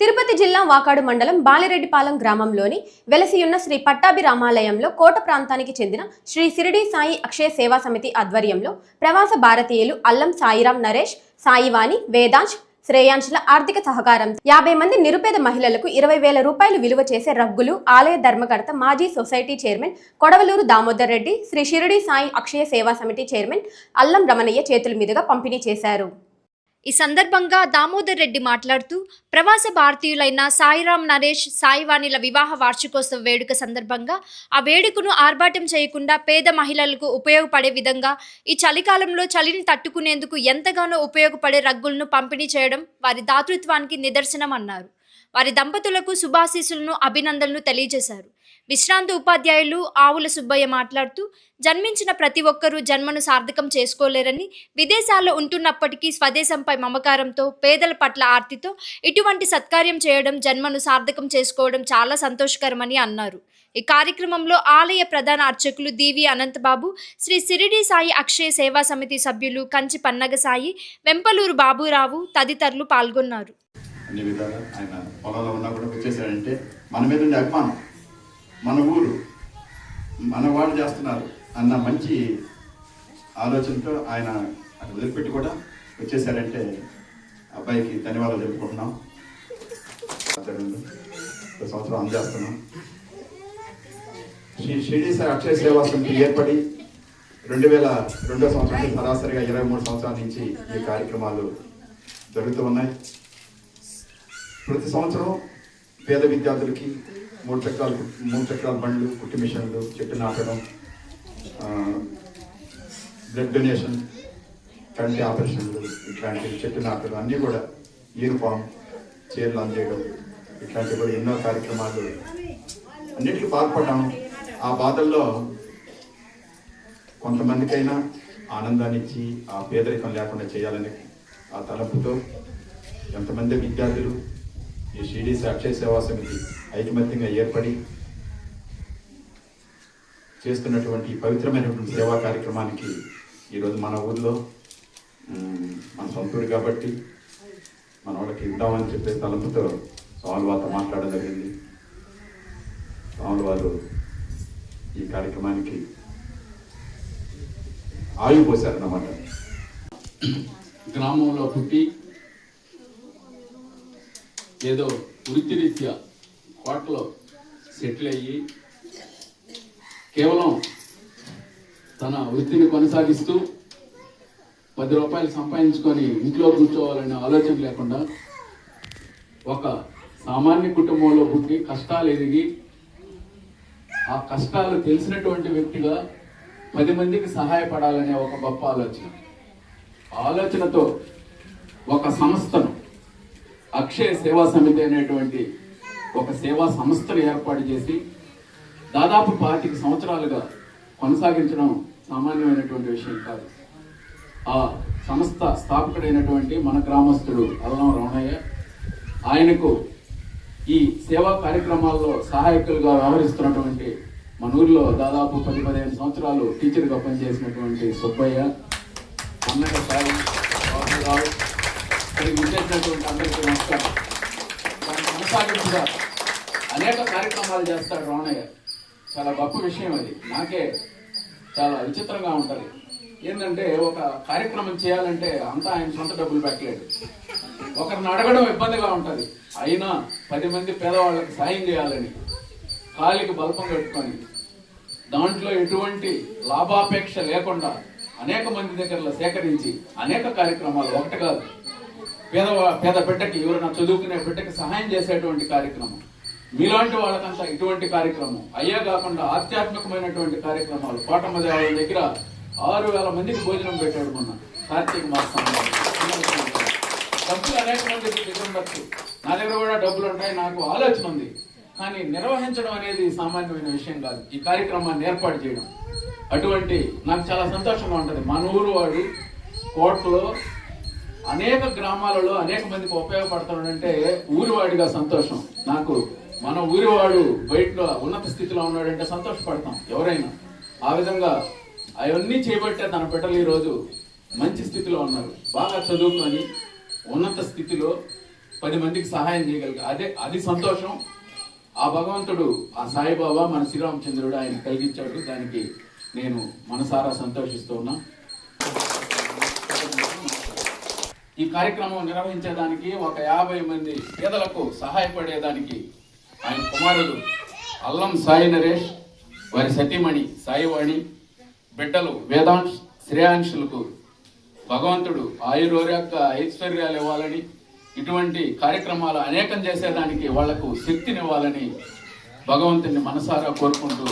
తిరుపతి జిల్లా వాకాడు మండలం బాలిరెడ్డిపాలెం గ్రామంలోని వెలసియున్న శ్రీ పట్టాభి రామాలయంలో కోట ప్రాంతానికి చెందిన శ్రీ సిరిడి సాయి అక్షయ సేవా సమితి ఆధ్వర్యంలో ప్రవాస భారతీయులు అల్లం సాయిరాం నరేష్ సాయివాణి వేదాంశ్ శ్రేయాంశుల ఆర్థిక సహకారం. యాభై మంది నిరుపేద మహిళలకు ఇరవై వేల రూపాయలు విలువ చేసే రగ్గులు ఆలయ ధర్మకర్త మాజీ society chairman Kodavaluru Damodar Reddy Shri Shirdi Sai Akshaya Seva Samithi chairman అల్లం రమణయ్య చేతుల మీదుగా పంపిణీ చేశారు. ఈ సందర్భంగా దామోదర్ రెడ్డి మాట్లాడుతూ ప్రవాస భారతీయులైన సాయిరామ్ నరేష్ సాయివాణిల వివాహ వార్షికోత్సవ వేడుక సందర్భంగా ఆ వేడుకను ఆర్భాటం చేయకుండా పేద మహిళలకు ఉపయోగపడే విధంగా ఈ చలికాలంలో చలిని తట్టుకునేందుకు ఎంతగానో ఉపయోగపడే రగ్గులను పంపిణీ చేయడం వారి దాతృత్వానికి నిదర్శనం అన్నారు వారి దంపతులకు శుభాశీసులను అభినందనలు తెలియజేశారు. విశ్రాంత ఉపాధ్యాయులు ఆవుల సుబ్బయ్య మాట్లాడుతూ జన్మించిన ప్రతి ఒక్కరూ జన్మను సార్థకం చేసుకోలేరని విదేశాల్లో ఉంటున్నప్పటికీ స్వదేశంపై మమకారంతో పేదల పట్ల ఆర్తితో ఇటువంటి సత్కార్యం చేయడం జన్మను సార్థకం చేసుకోవడం చాలా సంతోషకరమని అన్నారు. ఈ కార్యక్రమంలో ఆలయ ప్రధాన అర్చకులు దీవి అనంతబాబు శ్రీ సిరిడి సాయి అక్షయ సేవా సమితి సభ్యులు కంచి పన్నగ సాయి వెంపలూరు బాబురావు తదితరులు పాల్గొన్నారు. అన్ని విధాలు ఆయన పొలంలో ఉన్నా కూడా వచ్చేసాడంటే మన మీద ఉండే అభిమానం. మన ఊరు మన వాళ్ళు చేస్తున్నారు అన్న మంచి ఆలోచనతో ఆయన అక్కడ వదిలిపెట్టి కూడా వచ్చేసారంటే అబ్బాయికి ధన్యవాదాలు చెప్పుకుంటున్నాం. సంవత్సరం అందజేస్తున్నాం శ్రీ షిరిడి సార్ అక్షయ సేవా సమితి ఏర్పడి రెండు వేల రెండో సంవత్సరం సరాసరిగా ఇరవై మూడు సంవత్సరాల నుంచి ఈ కార్యక్రమాలు జరుగుతూ ఉన్నాయి. ప్రతి సంవత్సరం పేద విద్యార్థులకి మూడు చక్రాలు మూడు చక్రాల బండ్లు కుట్టి మిషన్లు చెట్టు నాటడం బ్లడ్ డొనేషన్ కంటి ఆపరేషన్లు ఇట్లాంటి చెట్టు నాటడం అన్నీ కూడా యూనిఫామ్ చీరలు అందజేయడం ఇట్లాంటివి కూడా ఎన్నో కార్యక్రమాలు అన్నిటికీ పాల్పడ్డాం. ఆ బాధల్లో కొంతమందికైనా ఆనందాన్ని ఇచ్చి ఆ పేదరికం లేకుండా చేయాలని ఆ తలపుతో ఎంతమంది విద్యార్థులు ఈ షిరిడి అక్షయ సేవా సమితి ఐకమత్యంగా ఏర్పడి చేస్తున్నటువంటి పవిత్రమైనటువంటి సేవా కార్యక్రమానికి ఈరోజు మన ఊర్లో మన సొంత ఊరు కాబట్టి మన వాళ్ళకి ఇద్దామని చెప్పే తలంపుతో స్వామి వారితో మాట్లాడడం జరిగింది. స్వామి వారు ఈ కార్యక్రమానికి ఆయువు పోశారన్నమాట. గ్రామంలో పుట్టి ఏదో వృత్తిరీత్యా కోటలో సెటిల్ అయ్యి కేవలం తన వృత్తిని కొనసాగిస్తూ పది రూపాయలు సంపాదించుకొని ఇంట్లో కూర్చోవాలనే ఆలోచన లేకుండా ఒక సామాన్య కుటుంబంలో పుట్టి కష్టాలు ఎదిగి ఆ కష్టాలు తెలిసినటువంటి వ్యక్తిగా పది మందికి సహాయపడాలనే ఒక గొప్ప ఆలోచన. ఆలోచనతో ఒక సంస్థను అక్షయ సేవా సమితి అనేటువంటి ఒక సేవా సంస్థను ఏర్పాటు చేసి దాదాపు పాతిక సంవత్సరాలుగా కొనసాగించడం సామాన్యమైనటువంటి విషయం కాదు. ఆ సంస్థ స్థాపకుడైనటువంటి మన గ్రామస్తుడు అల్లం రమణయ్య ఆయనకు ఈ సేవా కార్యక్రమాల్లో సహాయకులుగా వ్యవహరిస్తున్నటువంటి మన ఊర్లో దాదాపు పది పదిహేను సంవత్సరాలు టీచర్గా పనిచేసినటువంటి సుబ్బయ్య అన్నయ్య సాయి బాబురావు ఇక్కడికి విచ్చేసినటువంటి అందరికీ నమస్కారం. దాని కొనసాగింపుగా అనేక కార్యక్రమాలు చేస్తాడు రమణయ్య చాలా గొప్ప విషయం అది. నాకే చాలా విచిత్రంగా ఉంటుంది. ఏంటంటే ఒక కార్యక్రమం చేయాలంటే అంతా ఆయన సొంత డబ్బులు పెట్టలేడు ఒకరిని అడగడం ఇబ్బందిగా ఉంటుంది. అయినా పది మంది పేదవాళ్ళకి సాయం చేయాలని కాలికి బల్పం పెట్టుకొని దాంట్లో ఎటువంటి లాభాపేక్ష లేకుండా అనేక మంది దగ్గర సేకరించి అనేక కార్యక్రమాలు ఒకటి కాదు పేద పేద బిడ్డకి ఎవరైనా చదువుకునే బిడ్డకి సహాయం చేసేటువంటి కార్యక్రమం. మీలాంటి వాళ్ళకంతా ఇటువంటి కార్యక్రమం. అయ్యే కాకుండా ఆధ్యాత్మికమైనటువంటి కార్యక్రమాలు. కోటమ్మ దేవాలయం దగ్గర ఆరు వేల మందికి భోజనం పెట్టాడు మొన్న. కార్తీక మాసంలో డబ్బులు అనేక మందికి ఉండొచ్చు నా దగ్గర కూడా డబ్బులు ఉంటాయి నాకు ఆలోచన ఉంది. కానీ నిర్వహించడం అనేది సామాన్యమైన విషయం కాదు. ఈ కార్యక్రమాన్ని ఏర్పాటు చేయడం. అటువంటి నాకు చాలా సంతోషంగా ఉంటుంది. మన ఊరు వాడు కోటలో అనేక గ్రామాలలో అనేక మందికి ఉపయోగపడుతున్నాడంటే ఊరివాడిగా సంతోషం. నాకు మన ఊరివాడు బయట ఉన్నత స్థితిలో ఉన్నాడంటే సంతోషపడతాం ఎవరైనా. ఆ విధంగా అవన్నీ చేయబట్టే తన బిడ్డలు ఈరోజు మంచి స్థితిలో ఉన్నారు. బాగా చదువుకొని ఉన్నత స్థితిలో పది మందికి సహాయం చేయగలిగారు అదే అది సంతోషం. ఆ భగవంతుడు ఆ సాయిబాబా మన శ్రీరామచంద్రుడు ఆయన కలిగించాడు. దానికి నేను మనసారా సంతోషిస్తూ ఉన్నా. ఈ కార్యక్రమం నిర్వహించేదానికి ఒక యాభై మంది పేదలకు సహాయపడేదానికి ఆయన కుమారుడు అల్లం సాయి నరేష్ వారి సతీమణి సాయివాణి బిడ్డలు వేదాంశ్ శ్రేయాంశులకు భగవంతుడు ఆయురోగ్య ఐశ్వర్యాలు ఇవ్వాలని ఇటువంటి కార్యక్రమాలు అనేకం చేసేదానికి వాళ్ళకు శక్తినివ్వాలని భగవంతుని మనసారా కోరుకుంటూ